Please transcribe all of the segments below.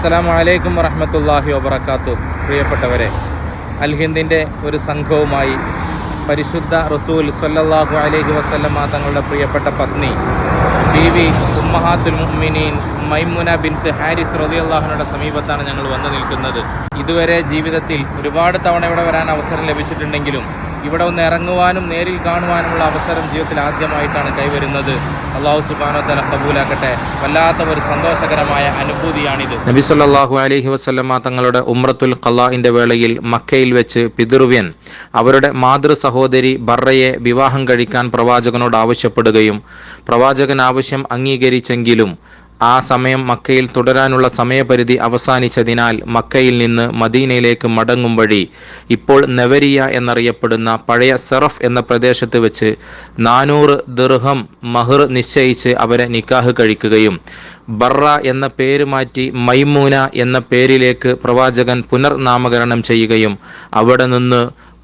അസ്സലാമു അലൈക്കും വറഹമത്തല്ലാഹി വബർക്കാത്തു പ്രിയപ്പെട്ടവരെ അൽഹിന്ദിന്റെ ഒരു സംഘവുമായി പരിശുദ്ധ റസൂൽ സല്ലല്ലാഹു അലൈഹി വസല്ലമ തങ്ങളുടെ പ്രിയപ്പെട്ട പത്നി ബി വി ഉമ്മഹാത്തുൽ മുഅ്മിനീൻ മൈമുന ബിൻത്ത് ഹാരിത്ത് റളിയല്ലാഹുവിനുടെ സമീപത്താണ് ഞങ്ങൾ വന്നു നിൽക്കുന്നത്. ഇതുവരെ ജീവിതത്തിൽ ഒരുപാട് തവണ ഇവിടെ വരാൻ അവസരം ലഭിച്ചിട്ടുണ്ടെങ്കിലും ഇവിടെ ഒന്ന് ഇറങ്ങുവാനും നേരിൽ കാണുവാനുമുള്ള അവസരം ജീവിതത്തിൽ ആദ്യമായിട്ടാണ് കൈവരുന്നത്. അള്ളാഹു സുബാനോ തല കബൂലാക്കട്ടെ. വല്ലാത്ത ഒരു സന്തോഷകരമായ അനുഭൂതിയാണിത്. നബി സല്ലല്ലാഹു അലഹി വസല്ലമ തങ്ങളുടെ ഉമ്രത്തുൽ ഖലാഇന്റെ വേളയിൽ മക്കയിൽ വെച്ച് പിതൃവ്യൻ അവരുടെ മാതൃ സഹോദരി ബറയെ വിവാഹം കഴിക്കാൻ പ്രവാചകനോട് ആവശ്യപ്പെടുകയും പ്രവാചകൻ ആവശ്യം അംഗീകരിച്ചെങ്കിലും ആ സമയം മക്കയിൽ തുടരാനുള്ള സമയപരിധി അവസാനിച്ചതിനാൽ മക്കയിൽ നിന്ന് മദീനയിലേക്ക് മടങ്ങും വഴി ഇപ്പോൾ നെവരിയ എന്നറിയപ്പെടുന്ന പഴയ സെറഫ് എന്ന പ്രദേശത്ത് വെച്ച് നാനൂറ് ദിർഹം മഹർ നിശ്ചയിച്ച് അവരെ നിക്കാഹ് കഴിക്കുകയും ബറ എന്ന പേര് മാറ്റി മൈമൂന എന്ന പേരിലേക്ക് പ്രവാചകൻ പുനർനാമകരണം ചെയ്യുകയും അവിടെ നിന്ന്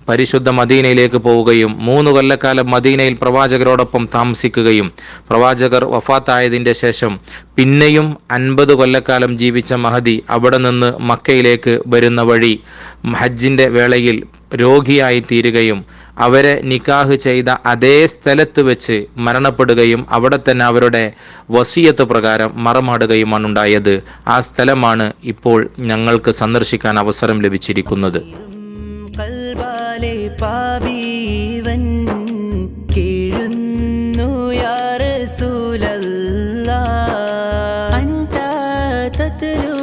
പരിശുദ്ധ മദീനയിലേക്ക് പോവുകയും മൂന്ന് കൊല്ലക്കാലം മദീനയിൽ പ്രവാചകരോടൊപ്പം താമസിക്കുകയും. പ്രവാചകർ വഫാത്തായതിന്റെ ശേഷം പിന്നെയും അൻപത് കൊല്ലക്കാലം ജീവിച്ച മഹദി അവിടെ നിന്ന് മക്കയിലേക്ക് വരുന്ന വഴി ഹജ്ജിന്റെ വേളയിൽ രോഗിയായി തീരുകയും അവരെ നിക്കാഹ് ചെയ്ത അതേ സ്ഥലത്ത് വെച്ച് മരണപ്പെടുകയും അവിടെ തന്നെ അവരുടെ വസീയത്ത് പ്രകാരം മറമാടുകയുമാണ് ഉണ്ടായത്. ആ സ്ഥലമാണ് ഇപ്പോൾ ഞങ്ങൾക്ക് സന്ദർശിക്കാൻ അവസരം ലഭിച്ചിരിക്കുന്നത്. പാപീവൻ കീഴുന്നു യാറസൂലല്ല അന്ത തത്ലൂ